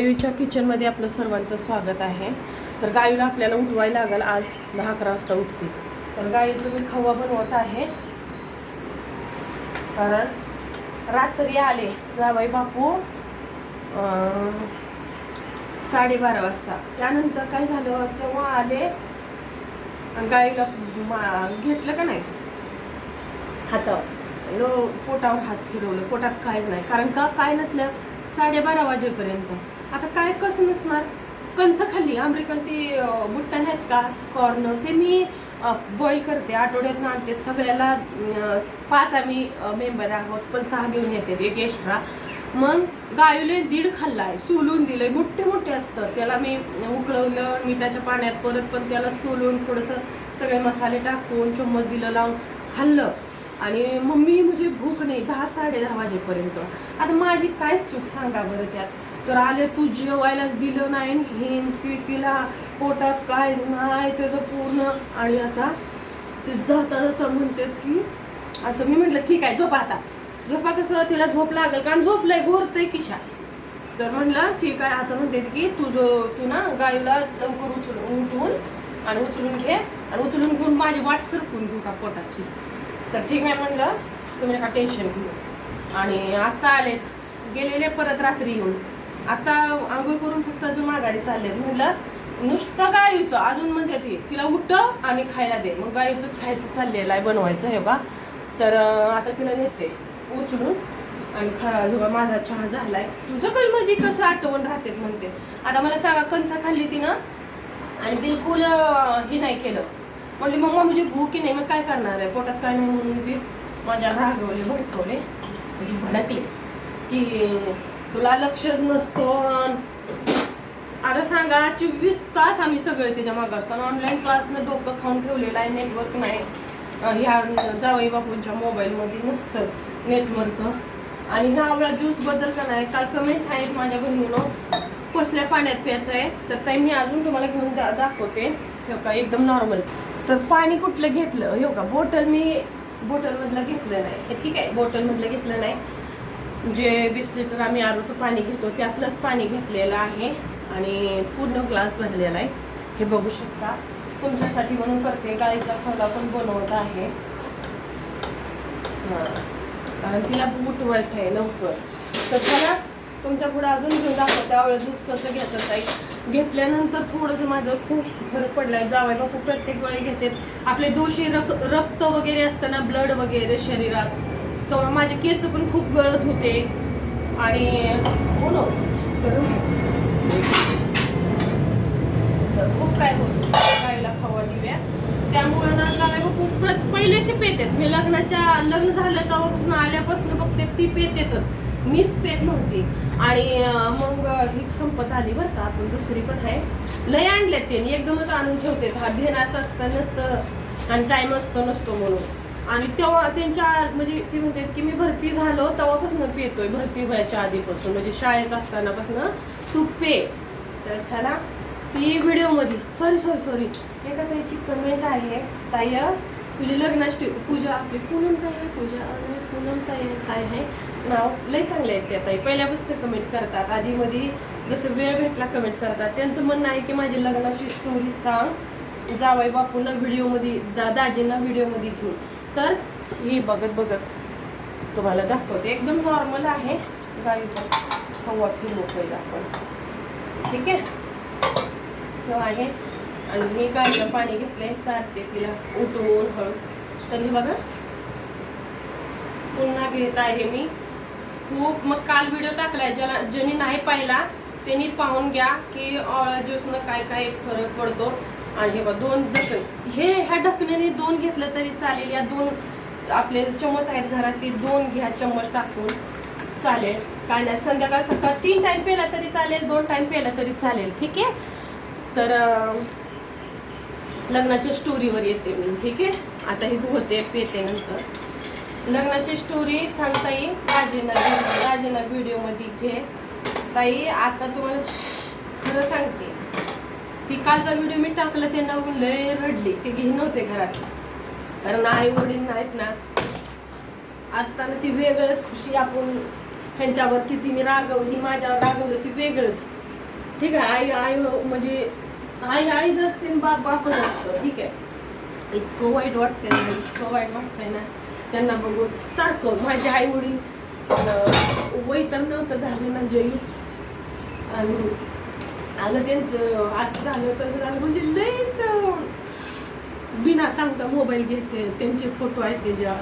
गायूच्या किचनमध्ये आपलं सर्वांचं स्वागत आहे. तर गायूला आपल्याला उठवायला लागेल आज दहा अकरा वाजता उठते. तर गाईचं मी खवा बनवत आहे. कारण रात्री आले जावाई बापू साडेबारा वाजता. त्यानंतर काय झालं तेव्हा आले आणि गाईला घेतलं का नाही? हातावर. लो पोटावर हात फिरवलं. पोटात काहीच नाही. कारण का? काय नसलं साडेबारा वाजेपर्यंत. आता काय कसं नसणार कंस खाल्ली अमेरिकन ती अं, बुट्टा का? कॉर्न ते मी बॉईल करते. आठवड्यात आणते सगळ्याला पाच आम्ही मेंबर आहोत. पण सहा घेऊन येते एक एक्स्ट्रा मग गायूले दीड खाल्लाय. सोलून दिलंय. मोठे मोठे असतं त्याला मी उकळवलं. मिठाच्या पाण्यात परत पण त्याला सोलून थोडंसं सगळे मसाले टाकून चम्मच दिलं लावून खाल्लं. आणि मम्मी म्हणजे भूक नाही. दहा साडे दहा वाजेपर्यंत. आता माझी काय चूक सांगा बरं त्यात? तर आले तू जेवायलाच दिलं नाही हे ती तिला पोटात काय नाही त्याचं पूर्ण. आणि आता ते जाता जाता म्हणतात की असं मी म्हटलं ठीक आहे झोपा आता. झोपा कसं तिला झोप लागेल कारण झोपलंय घोरतंय किशा. तर म्हणलं ठीक आहे आता म्हणते की तू जो तू ना गायला लवकर उचलून उठून आणि उचलून घे आणि उचलून घेऊन माझी वाट सरकून घेऊ का पोटाची. तर ठीक आहे म्हणलं तुम्ही का टेन्शन घेऊ. आणि आता आले गेलेले परत रात्री येऊन. आता आंघोळ करून फक्त अजून माघारी चालले म्हटलं नुसतं गायूचं अजून म्हणते ती तिला उठ आणि खायला दे. मग गाईचंच खायचं चाललेलं आहे बनवायचं हे बा. तर आता तिला नेते उचलून आणि खा बा माझा चहा झालाय. तुझं कल म्हणजे कसं आठवण राहते म्हणते. आता मला सांगा कणसा खाल्ली ती ना? आणि बिलकुल हे नाही केलं. म्हणली मम्मा म्हणजे भूकी नाही मग काय करणार आहे? पोटात काय नाही म्हणून ती माझ्या रागवले भडकवले. भडकले. की तुला लक्षच नसतो अरे सांगा चोवीस तास आम्ही सगळे त्याच्या मागं असतो. ऑनलाईन क्लासनं डोकं खाऊन ठेवलेलं आहे नेटवर्क नाही. ह्या जावई बापूंच्या मोबाईलमध्ये नसतं नेटवर्क आणि ह्या आवळा ज्यूसबद्दल का नाही काल कमेंट आहेत माझ्या बहिणीनं. कसल्या पाण्यात प्यायचं आहे? तर ताई मी अजून तुम्हाला घेऊन दा दाखवते. हो का एकदम नॉर्मल तर पाणी कुठलं घेतलं? हो का बॉटल मी बॉटलमधलं घेतलं नाही. ठीक आहे बॉटलमधलं घेतलं नाही. जे वीस लिटर आम्ही आरोचं पाणी घेतो त्यातलंच पाणी घेतलेलं आहे आणि पूर्ण ग्लास भरलेला आहे. हे बघू शकता. तुमच्यासाठी म्हणून करते गाईचा खोला पण बनवत आहे. हां. कारण तिला उठवायचं आहे लवकर. तर चला तुमच्यापुढे अजून घेऊन दाखवते त्यावेळेस दुस कसं घ्यायचं आहे. घेतल्यानंतर थोडंसं माझं खूप फरक पडला आहे जावाय बापू प्रत्येक वेळी घेतात. आपले दोषी रक रक्त वगैरे असतं ना ब्लड वगैरे शरीरात तेव्हा माझे केस पण खूप गळत होते. आणि हो ना गरम तर खूप काय होत गायला खावा दिव्या. त्यामुळं ना जावई बापू प्र- पहिलेशी मी लग्नाच्या लग्न झालं तेव्हापासून आल्यापासून बघते ती पेतेतच मीच पेत नव्हती. आणि मग ही संपत आली बरं का. आपण दुसरी पण आहे. लय आणले ते एकदमच आणून ठेवते हा धेन असं असतं नसतं. आणि टाईम असतो नसतो म्हणून. आणि तेव्हा त्यांच्या म्हणजे ती म्हणतात की मी भरती झालो तेव्हापासून पितोय भरती व्हायच्या आधीपासून. म्हणजे शाळेत असतानापासून तू पे. तर चला ती व्हिडिओमध्ये सॉरी सॉरी सॉरी एका ताईची कमेंट आहे. ताई तुझी लग्नाची पूजा आपली पूनम ताई आहे पूजा पूनम ताई आहे, काय आहे? नाव लय चांगले आहेत त्या ताई. पहिल्यापासून कमेंट करतात. आधीमध्ये जसं वेळ भेटला कमेंट करतात. त्यांचं म्हणणं आहे की माझी लग्नाची स्टोरी सांग. जावाई बापूंना व्हिडिओमध्ये दा दाजींना व्हिडिओमध्ये घेऊन. तर ही बघत बघत तुम्हाला दाखवते. एकदम नॉर्मल आहे. गाईचा हवा फिरवू पहिला आपण ठीक आहे? तो आहे. आणि मी गाईला पाणी घेतलंय. चालते तिला उठवून हळू. तर हे बघा. पुन्हा घेत आहे मी. खूप मग काल व्हिडिओ टाकलाय. ज्याला ज्यांनी नाही पाहिला त्यांनी पाहून घ्या की ऑळा ज्यूसनं काय काय फरक पडतो. आणि हे बघ दोन ढक्कन हे ह्या ढकण्याने दोन घेतलं तरी चालेल. या दोन आपले चमच आहेत घरात ते दोन घ्या चम्मच टाकून. चालेल. काय नाही संध्याकाळ सकाळ तीन टाईम पेला तरी चालेल दोन टाईम पेला तरी चालेल. ठीक आहे? तर लग्नाच्या स्टोरीवर येते मी. ठीक आहे? आता हे होते पेते नंतर. लग्नाची स्टोरी सांगता येईल. राजेना राजेना व्हिडिओमध्ये घे. ताई आता तुम्हाला खरं सांगते. ती कालचा व्हिडिओ मी टाकला त्यांना लय रडली. ते घे नव्हते घरात. कारण आई वडील नाहीत ना. असताना ती वेगळंच खुशी आपण ह्यांच्यावर किती मी रागवली माझ्यावर रागवलं ती वेगळंच. ठीक आहे आई आई म्हणजे आई आईच असते आणि बाप बापच असतं. ठीक आहे. इतकं वाईट वाटतंय ना इतकं वाईट वाटतंय ना. त्यांना बघून सारखं माझे आई वडील वय तर नव्हतं झालं ना जयू आणि अगं त्यांचं असं झालं तर झालं. म्हणजे लईच बिना सांगता मोबाईल घेते त्यांचे फोटो आहेत त्याच्या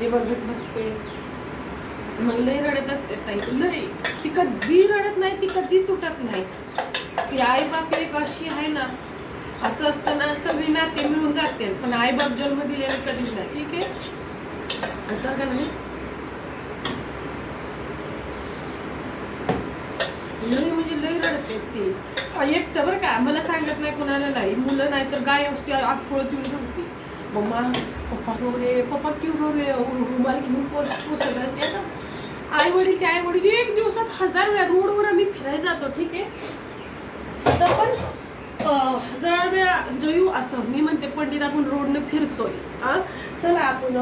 ते बघत बसते. मग लई रडत असते ताई. लई ती कधी रडत नाही ती कधी तुटत नाही. ती आई बाप एक अशी आहे ना असं असतं ना सगळी नाते मिळून जाते. पण आई बाप जन्म दिलेला कधीच नाही. ठीक आहे? आता का नाही लय म्हणजे लई रडते ती. येतं एकटं बरं का मला सांगत नाही कोणाला नाही. मुलं नाही तर गाय असते आठपळत येऊन सांगते मम्मा पप्पा रो रे? पप्पा क्यू रो? रे रुमाल घेऊन पोस पोसत असते ना आई वडील ते आई वडील एक दिवसात हजार वेळा रोडवर आम्ही फिरायला जातो ठीक आहे? तर पण हजार वेळा जयू असं मी म्हणते पंडित आपण रोडनं फिरतोय. हा? चला आपण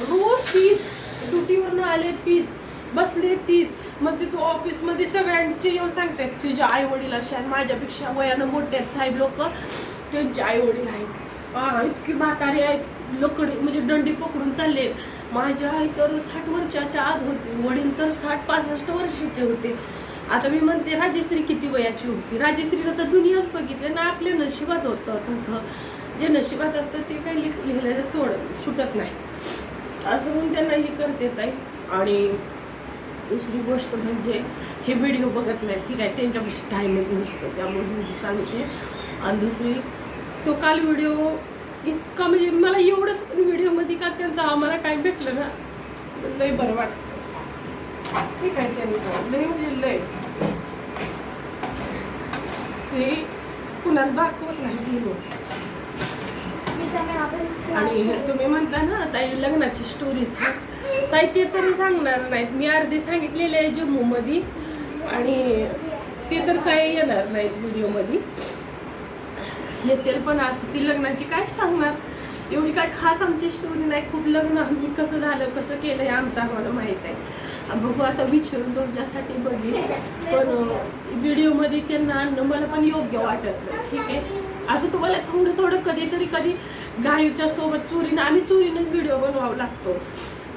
रोज तीच ड्युटीवरनं आले तीच. बसली तीच. मग ते तू ऑफिसमध्ये सगळ्यांचे येऊन सांगतात तुझ्या आई वडील असे माझ्यापेक्षा वयानं मोठे आहेत साहेब लोक. त्यांचे आई वडील आहेत इतकी म्हातारे आहेत लकडी म्हणजे दंडी पकडून चालले माझ्या आई तर साठ वर्षाच्या आत होते वडील तर साठ पासष्ट वर्षाचे होते. आता मी म्हणते राजश्री किती वयाची होती? राजश्रीला तर दुनियाच बघितले ना आपल्या नशिबात होतं तसं. जे नशिबात असतं ते काही लिख लिहिलेलं सोड सुटत नाही. असं म्हणून त्यांना हे करते ताई. आणि दुसरी गोष्ट म्हणजे हे व्हिडिओ बघत नाही. ठीक आहे त्यांच्यापेक्षा टायमिंग नसतो. त्यामुळे मी हे सांगते. आणि दुसरी तो काल व्हिडिओ इतका म्हणजे मला एवढंच व्हिडिओमध्ये का त्यांचा आम्हाला टाईम भेटलं ना लय बरं वाटतं. ठीक आहे त्यांचं लय म्हणजे लय. हे कुणाला दाखवत नाही आणि तुम्ही म्हणता ना ताई लग्नाची स्टोरीज ताई ते तरी सांगणार नाहीत. मी अर्धी सांगितलेले आहे जम्मूमध्ये आणि ते तर काही येणार नाहीत व्हिडिओमध्ये. येतील पण असं ती लग्नाची काय सांगणार. एवढी काय खास आमची स्टोरी नाही. खूप लग्न आम्ही कसं झालं कसं केलं हे आमचं आम्हाला माहीत आहे. बघू आता विचारून तुमच्यासाठी बघेल पण व्हिडिओमध्ये त्यांना आणणं मला पण योग्य वाटत नाही. ठीक आहे? असं तुम्हाला थोडं थोडं कधीतरी कधी गायूच्या सोबत चोरीनं आम्ही चोरीनंच व्हिडिओ बनवावा लागतो.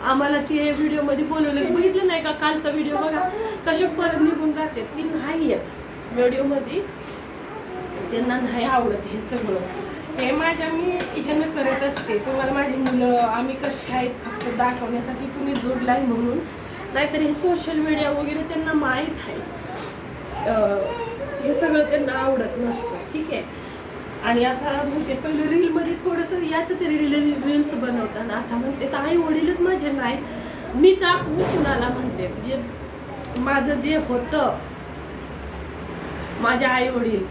आम्हाला ते व्हिडिओमध्ये बोलवलं. बघितलं नाही का? कालचा व्हिडिओ बघा. कसे परत निघून जाते. ती नाही येत. व्हिडिओमध्ये. त्यांना नाही आवडत हे सगळं. हे माझ्या मी ह्यानं करत असते. तुम्हाला माझी मुलं आम्ही कशी आहेत फक्त दाखवण्यासाठी तुम्ही जोडलाय म्हणून. नाहीतर हे सोशल मीडिया वगैरे त्यांना माहीत आहे. हे सगळं त्यांना आवडत नसतं. ठीक आहे? आणि आता म्हणते पहिले रीलमध्ये थोडंसं याचं तरी रील रील्स बनवताना. आता म्हणते तर आई वडीलच माझे नाही मी दाखवू कुणाला म्हणते? जे माझं जे होतं माझे आई वडील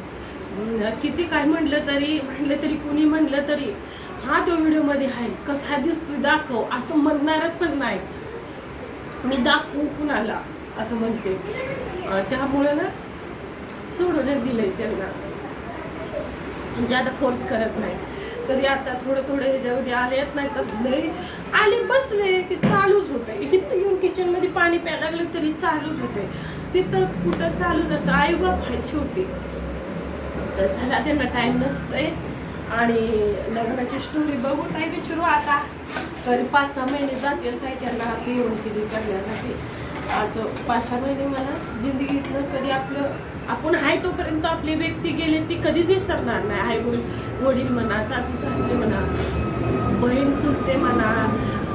किती काय म्हटलं तरी म्हटलं तरी कुणी म्हटलं तरी हा तो व्हिडिओमध्ये आहे. कसा दिसतोय दाखव. असं म्हणणारच पण नाही. मी दाखवू कुणाला? असं म्हणते. त्यामुळे ना सोडून दिलंय त्यांना. म्हणजे ज्यादा फोर्स करत नाही. तरी आता थोडं थोडं ह्याच्यामध्ये आले येत नाही तर लय आले बसले की चालूच होते इथं येऊन किचनमध्ये पाणी प्यायला लागलं तरी चालूच होते तिथं कुठं चालूच असतं आई बाप आहे शेवटी. तर झाला त्यांना टाईम नसतंय. आणि लग्नाची स्टोरी बघू ताई विचारू आता. तरी पाच सहा महिने जातील ताई त्यांना असं व्यवस्थित करण्यासाठी. असं पाच सहा महिने मला जिंदगीतनं कधी आपलं आपण आहे तोपर्यंत आपली व्यक्ती गेली ती कधीच विसरणार नाही. आई वडील वडील म्हणा सासू सासरे म्हणा बहीण चुलते म्हणा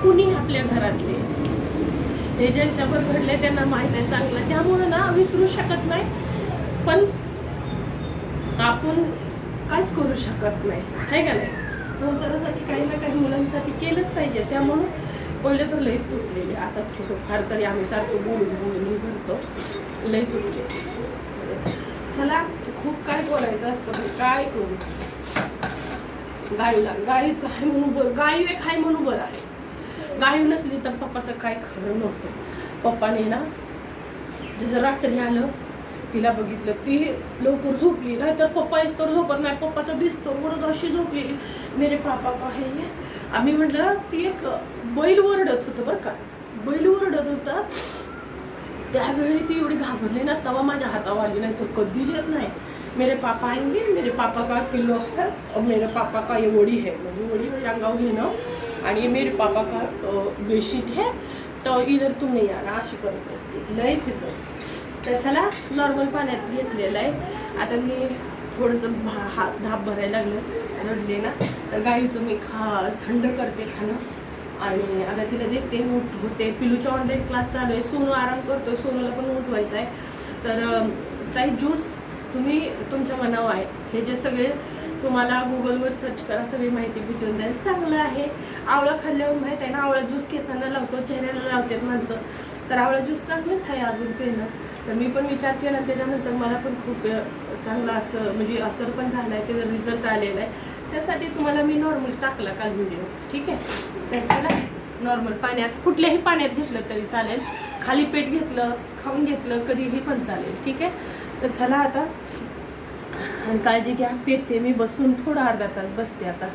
कुणी आपल्या घरातले. हे ज्यांच्यावर घडले त्यांना माहीत आहे चांगलं. त्यामुळं ना विसरू शकत नाही. पण आपण काहीच करू शकत नाही. आहे का नाही? संसारासाठी काही ना काही मुलांसाठी केलंच पाहिजे. त्यामुळं पहिले तर लईच तुटलेली. आता फार तरी आम्ही सारखं बोलून बोलून करतो. लई तुटले चला खूप काय बोलायचं असतं काय करू? गाईला गाईचं आहे म्हणून बरं गाई एक आहे म्हणून बरं आहे. गाई नसली तर पप्पाचं काय खरं नव्हतं. पप्पाने ना जसं रात्री आलं तिला बघितलं ती लवकर झोपली नाही तर पप्पा तर झोपत नाही. पप्पाचा बिस्तरवरच अशी झोपलेली. मेरे पापा का हे आम्ही म्हटलं ती एक बैल वरडत होतं बरं का. बैल वरडत होता. त्यावेळी ती एवढी घाबरली ना तेव्हा माझ्या हातावर आली नाही तर कधीच येत नाही. मेरे पापा आएंगे? मेरे पापा का किल्लो है? और मेरे पापा का ये वडी है? म्हणजे वडी म्हणजे अंगाव घेणं. आणि मेरे पापा का बेडशीट है? तो इधर तू नाही आला अशी करत असते लय तिचं तर चला नॉर्मल पाण्यात घेतलेलं आहे. आता मी थोडंसं भा हात धाप भरायला लागलं रडले ना तर गाईचं मी खा थंड करते खाणं. आणि आता तिला देते उठ होते. पिलूच्या ऑनलाईन क्लास चालू आहे. सोनू आराम करतो सोनूला पण उठवायचं आहे. तर ताई ज्यूस तुम्ही तुमच्या मनावर आहे. हे जे सगळे तुम्हाला गुगलवर सर्च करा सगळी माहिती भेटून जाईल. चांगलं आहे. आवळा खाल्ल्यावर माहीत आहे ना आवळा ज्यूस केसांना लावतो चेहऱ्याला लावतात माणसं. तर आवळा ज्यूस चांगलंच आहे अजून पेनं तर मी पण विचार केला त्याच्यानंतर मला पण खूप चांगलं असं म्हणजे असर पण झाला आहे त्याचा रिझल्ट आलेला आहे. त्यासाठी तुम्हाला मी नॉर्मल टाकला काल व्हिडिओ ठीक आहे? तर चला नॉर्मल पाण्यात कुठल्याही पाण्यात घेतलं तरी चालेल. खाली पेट घेतलं खाऊन घेतलं कधीही पण चालेल. ठीक आहे? तर चला आता. आणि काळजी घ्या पेते मी बसून थोडा अर्धा तास बसते आता.